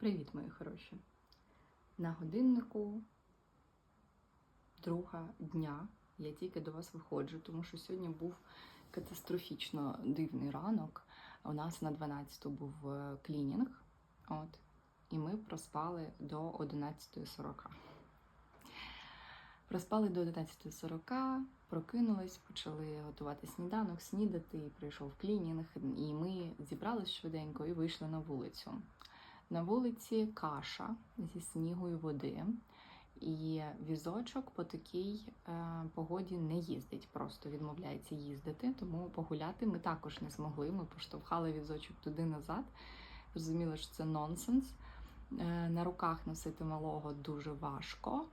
Привіт, мої хороші! На годиннику друга дня я тільки до вас виходжу, тому що сьогодні був катастрофічно дивний ранок. У нас на 12 був е, клінінг, от, і ми проспали до 11.40. Проспали до 11.40, прокинулись, почали готувати сніданок, снідати, прийшов клінінг, і ми зібрались швиденько і вийшли на вулицю. На вулиці каша зі снігу і води, і візочок по такій е, погоді не їздить, просто відмовляється їздити. Тому погуляти ми також не змогли. Ми поштовхали візочок туди назад. Розуміли, що це нонсенс. Е, на руках носити малого дуже важко.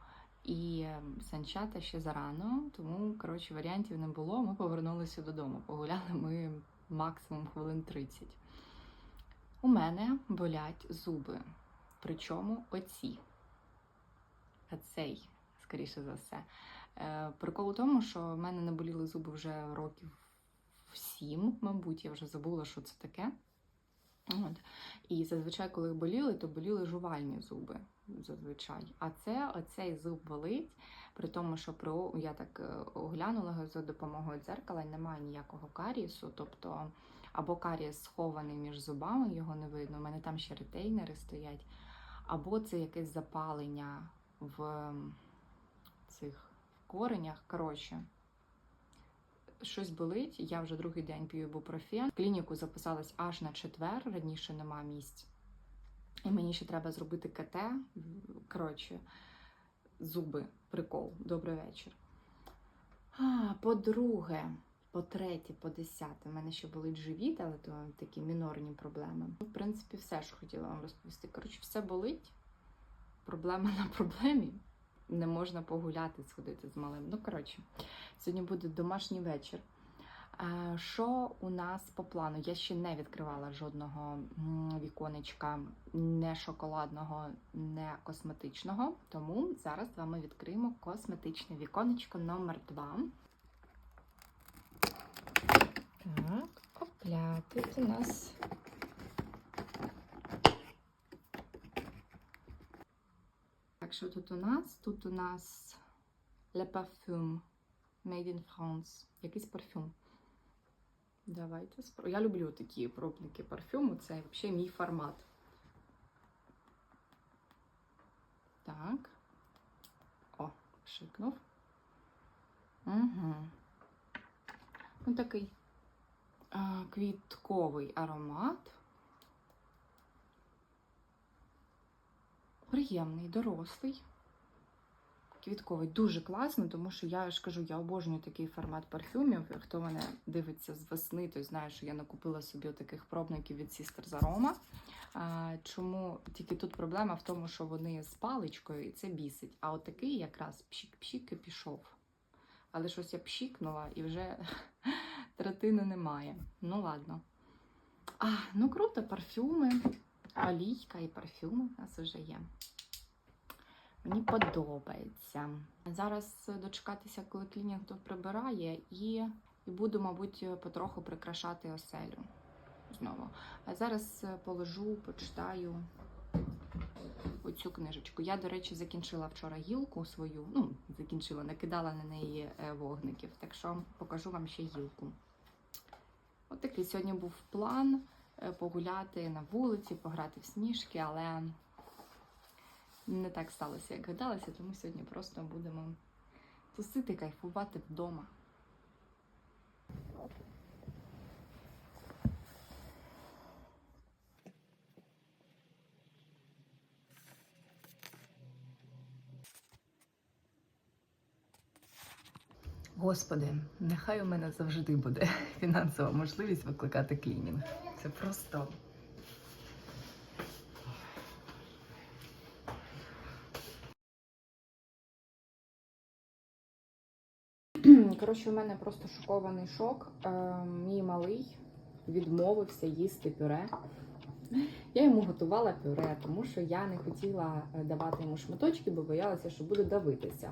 І санчата ще зарано, тому коротше варіантів не було. Ми повернулися додому. Погуляли ми максимум хвилин 30. У мене болять зуби. Причому оці. А цей, скоріше за все. Е, Прикол у тому, що в мене не боліли зуби вже років сім, мабуть, я вже забула, що це таке. От. І зазвичай, коли боліли, то боліли жувальні зуби. Зазвичай. А це оцей зуб болить, при тому, що при, о- я так е, оглянула за допомогою дзеркала, немає ніякого карісу, тобто або карієс схований між зубами, його не видно. У мене там ще ретейнери стоять, або це якесь запалення в цих коренях. Коротше, щось болить. Я вже другий день п'ю ібупрофен. В клініку записалась аж на четвер, раніше нема місць. І мені ще треба зробити КТ. Коротше, зуби, прикол. Добрий вечір. А, по-друге, по-третє, по десяте, в мене ще болить живіт, але то такі мінорні проблеми. В принципі, все, що хотіла вам розповісти. Коротше, все болить. Проблема на проблемі. Не можна погуляти, сходити з малим. Ну, коротше, сьогодні буде домашній вечір. Що у нас по плану? Я ще не відкривала жодного віконечка, не шоколадного, не косметичного. Тому зараз з вами відкриємо косметичне віконечко номер 2 Так, опля, тут у нас. Так, що тут у нас? Тут у нас Le Parfum Made in France. Якийсь парфюм. Давайте спро... Я люблю такі пробники парфюму, це взагалі мій формат. Так. О, шикнув. Угу. Ну, такий квітковий аромат. Приємний, дорослий. Квітковий дуже класно, тому що я ж кажу, я обожнюю такий формат парфюмів. Хто мене дивиться з весни, той знає, що я накупила собі таких пробників від Sisters Aroma. Чому тільки тут проблема в тому, що вони з паличкою і це бісить. А от такий якраз пшік-пшік і пішов. Але щось я пшікнула і вже третини немає. Ну ладно. А, ну круто, парфюми, олійка і парфюми у нас вже є. Мені подобається. Зараз дочекатися, коли клінінг тут прибирає, і, і буду, мабуть, потроху прикрашати оселю знову. А зараз положу, почитаю оцю книжечку. Я, до речі, закінчила вчора гілку свою. Ну, закінчила, накидала на неї е, вогників, так що покажу вам ще гілку. От такий сьогодні був план е, погуляти на вулиці, пограти в сніжки, але не так сталося, як гадалося, тому сьогодні просто будемо тусити, кайфувати вдома. Господи, нехай у мене завжди буде фінансова можливість викликати клінінг. Це просто Коротше, у мене просто шокований шок. Е, мій малий відмовився їсти пюре. Я йому готувала пюре, тому що я не хотіла е, давати йому шматочки, бо боялася, що буде давитися.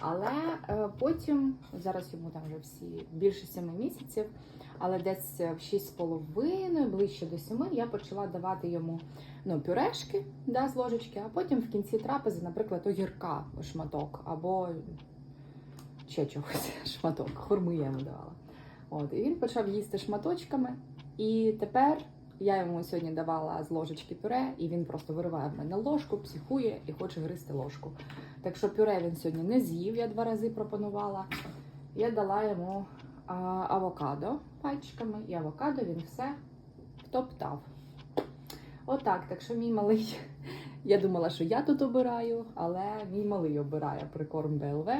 Але е, потім, зараз йому там вже всі більше семи місяців, але десь в шість з половиною, ближче до семи, я почала давати йому ну, пюрешки да, з ложечки, а потім в кінці трапези, наприклад, огірка шматок або ще чогось шматок, хурми я йому давала. От, і він почав їсти шматочками. І тепер я йому сьогодні давала з ложечки пюре, і він просто вириває в мене ложку, психує і хоче гризти ложку. Так що пюре він сьогодні не з'їв, я два рази пропонувала. Я дала йому а, авокадо пальчиками, і авокадо він все втоптав. Отак, так що мій малий. Я думала, що я тут обираю, але мій малий обирає прикорм БЛВ.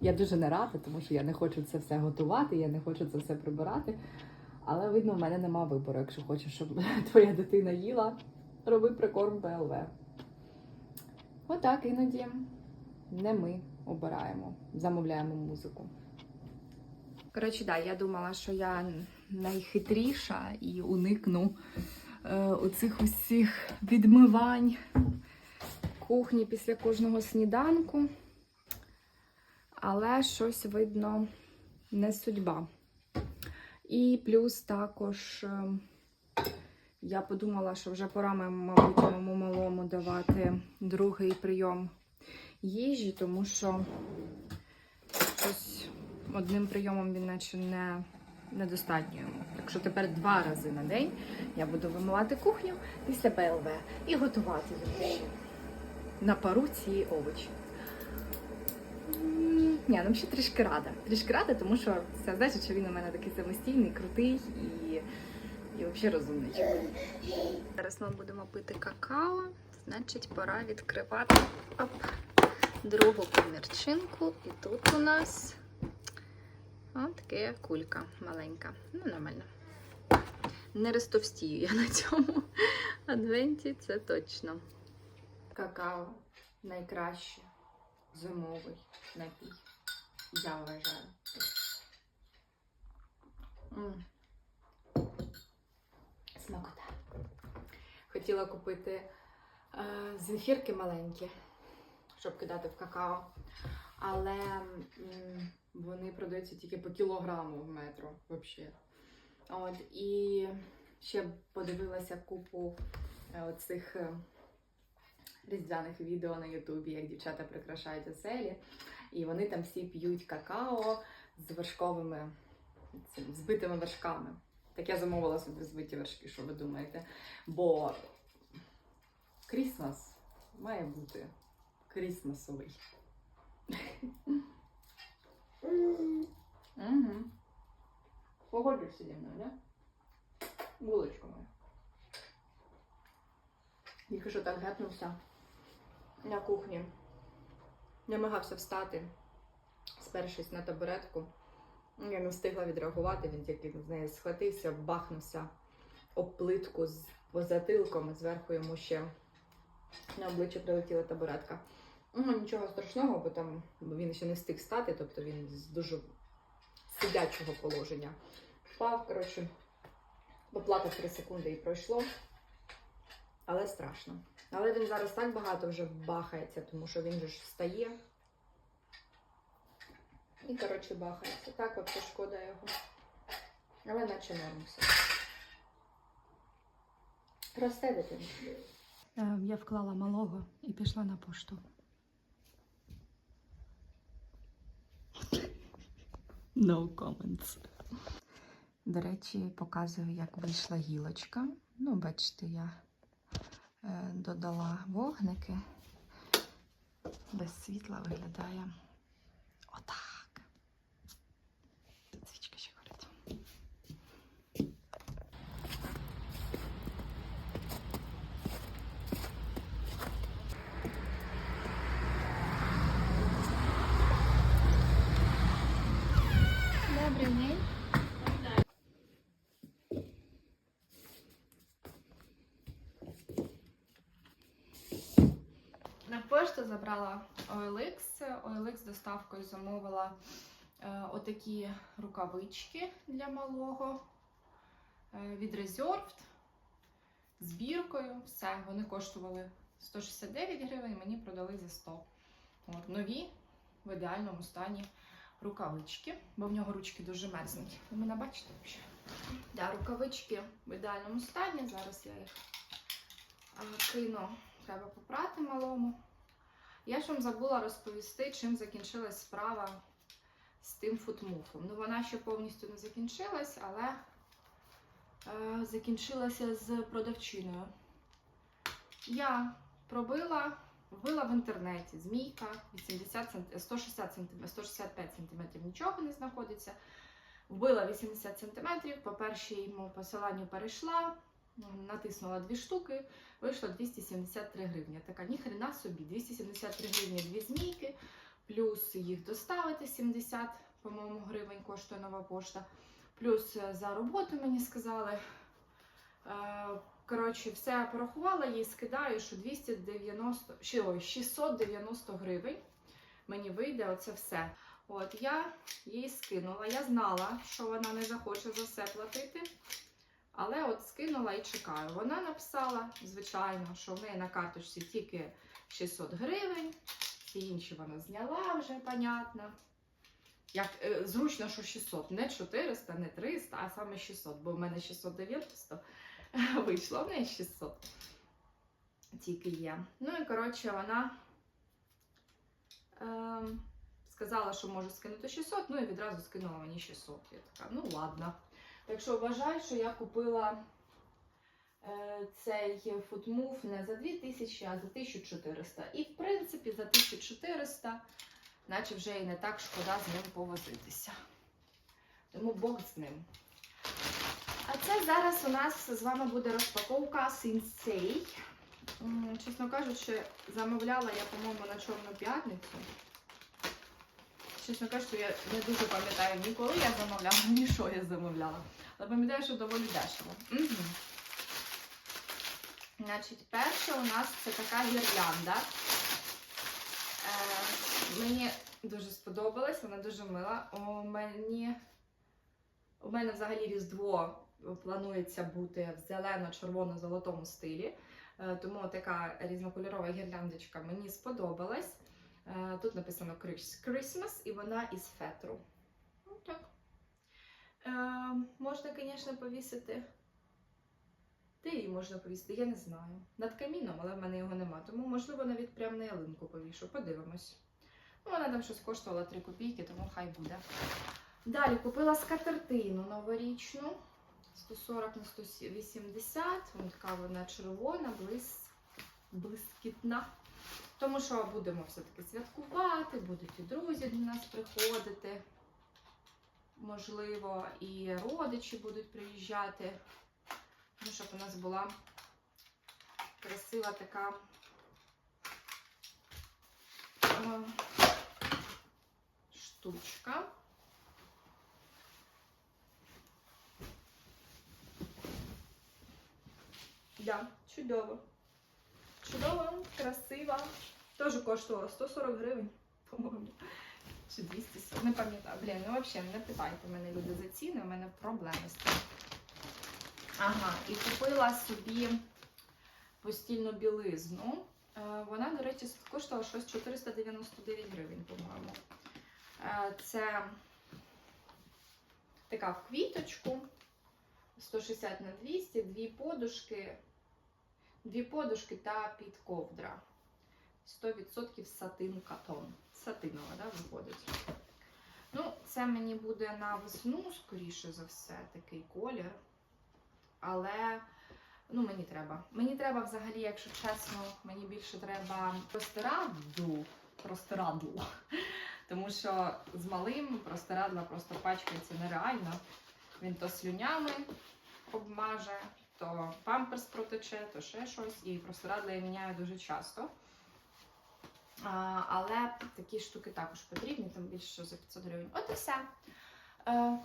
Я дуже не рада, тому що я не хочу це все готувати, я не хочу це все прибирати. Але видно, в мене нема вибору. Якщо хочеш, щоб твоя дитина їла, роби прикорм БЛВ. Отак іноді не ми обираємо, замовляємо музику. Коротше, да, я думала, що я найхитріша і уникну е, оцих усіх відмивань кухні після кожного сніданку. Але щось видно не судьба. І плюс також е, я подумала, що вже пора, мабуть, моєму малому давати другий прийом їжі, тому що щось одним прийомом він наче не, недостатньо йому. Так що тепер два рази на день я буду вимивати кухню після ПЛВ і готувати йому на пару ці овочі. Ні, ну ще трішки рада. Трішки рада, тому що це значить, що він у мене такий самостійний, крутий і, і взагалі розумний. Зараз ми будемо пити какао, значить, пора відкривати оп, другу комірчинку. І тут у нас от така кулька маленька. Ну, нормально. Не розтовстію я на цьому адвенті, це точно. Какао найкраще зимовий напій. Я вважаю. Смакота. Хотіла купити е, зефірки маленькі, щоб кидати в какао. Але м, вони продаються тільки по кілограму в метро взагалі. От, і ще подивилася купу е, оцих е, різдвяних відео на Ютубі, як дівчата прикрашають оселі. І вони там всі п'ють какао з вершковими цим, збитими вершками. Так я замовила собі збиті вершки, що ви думаєте? Бо Крісмас має бути крісмасовий. Угу. Погодишся зі мною, да? Булочку мою. Тільки що так гепнувся на кухні. Намагався встати, спершись на табуретку. Я не встигла відреагувати, він тільки з нею схватився, бахнувся об плитку з затилком, зверху йому ще на обличчя прилетіла табуретка. Ну, нічого страшного, бо там він ще не встиг стати, тобто він з дуже сидячого положення впав. Коротше, поплакав 3 секунди і пройшло. Але страшно. Але він зараз так багато вже бахається, тому що він же ж встає. І, коротше, бахається. Так от шкода його. Але наче норм все. Росте дитина. Я вклала малого і пішла на пошту. No comments. До речі, показую, як вийшла гілочка. Ну, бачите, я додала вогники. Без світла виглядає отак. Тут свічка ще горить. Добрий день. На пошту забрала OLX. OLX доставкою замовила е, отакі рукавички для малого е, від Reserved. збіркою. Все, вони коштували 169 гривень, мені продали за 100. От, нові в ідеальному стані рукавички, бо в нього ручки дуже мерзнуть. Ви мене бачите? Да, рукавички в ідеальному стані. Зараз я їх кину. Треба попрати малому. Я ж вам забула розповісти, чим закінчилась справа з тим футмуфом. Ну, вона ще повністю не закінчилась, але е, закінчилася з продавчиною. Я пробила, вбила в інтернеті змійка 80 160 см, 165 см нічого не знаходиться. Вбила 80 см, по першому посиланню перейшла, натиснула дві штуки, вийшло 273 гривні. Така ніхрена собі, 273 гривні дві змійки, плюс їх доставити 70, по-моєму, гривень коштує нова пошта. Плюс е, за роботу мені сказали. Е, Коротше, все порахувала, їй скидаю, що 290, ще, ой, 690 гривень мені вийде оце все. От я їй скинула. Я знала, що вона не захоче за все платити. Але от скинула і чекаю. Вона написала, звичайно, що в неї на карточці тільки 600 гривень, всі інші вона зняла вже, понятно. Як е, зручно, що 600, не 400, не 300, а саме 600, бо в мене 690 вийшло, в неї 600 тільки є. Ну і коротше, вона ем, сказала, що може скинути 600, ну і відразу скинула мені 600. Я така, ну ладно. Так що вважай, що я купила е, цей футмув не за 2000, а за 1400. І в принципі за 1400, наче вже і не так шкода з ним повозитися. Тому Бог з ним. А це зараз у нас з вами буде розпаковка Сінсей. Чесно кажучи, замовляла я, по-моєму, на Чорну п'ятницю. Чесно кажучи, я не дуже пам'ятаю ні коли я замовляла, ні що я замовляла. Але пам'ятаю, що доволі дешево. Угу. Значить, перше у нас це така гірлянда. Е, мені дуже сподобалась, вона дуже мила. У мені, у мене взагалі Різдво планується бути в зелено-червоно-золотому стилі. Е, Тому така різнокольорова гірляндочка мені сподобалась. Е, Тут написано Christmas і вона із фетру. Ну, так. Е, можна, звісно, повісити. Де її можна повісити? Я не знаю. Над каміном, але в мене його нема. Тому, можливо, навіть прямо на ялинку повішу. Подивимось. Ну, вона там щось коштувала 3 копійки, тому хай буде. Далі купила скатертину новорічну. 140 на 180. Вона така вона червона, блис... блискітна. Тому що будемо все-таки святкувати, будуть і друзі до нас приходити. Можливо, і родичі будуть приїжджати. Ну, щоб у нас була красива така е, штучка. Да, чудово. Чудово, красива. Теж коштувала 140 гривень, по-моєму. Чи 240, не пам'ятаю. Блін, ну взагалі не питайте мене люди за ціни, у мене проблеми з цим. Ага, і купила собі постільну білизну. Е, Вона, до речі, коштувала щось 499 гривень, по-моєму. Е, Це така в квіточку. 160 на 200, дві подушки, дві подушки та підковдра. 100% сатин катон. Сатинова, да, виходить. Ну, це мені буде на весну, скоріше за все, такий колір. Але ну, мені треба. Мені треба взагалі, якщо чесно, мені більше треба простирадлу. Простирадлу. Тому що з малим простирадла просто пачкається нереально. Він то слюнями обмаже, то памперс протече, то ще щось. І простирадла я міняю дуже часто. Але такі штуки також потрібні, там більше за 500 гривень. От і все. Е,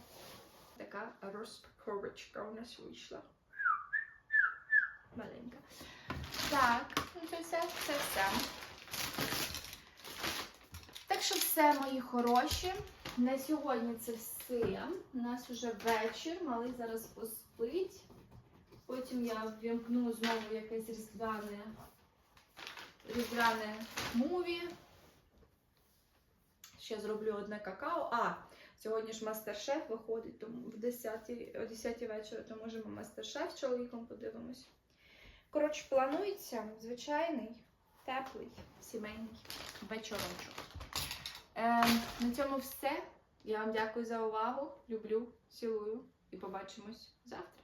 така розпаковочка у нас вийшла. Маленька. Так, ну це все, це все. Так що все, мої хороші. На сьогодні це все. У нас вже вечір. Малий зараз поспить. Потім я ввімкну знову якесь різдвяне, різдвяне муві. Ще зроблю одне какао. А, сьогодні ж мастер-шеф виходить тому в 10, о 10 вечора, то може ми мастер-шеф з чоловіком подивимось. Коротше, планується звичайний, теплий, сімейний вечорончик. Е, на цьому все. Я вам дякую за увагу. Люблю, цілую і побачимось завтра.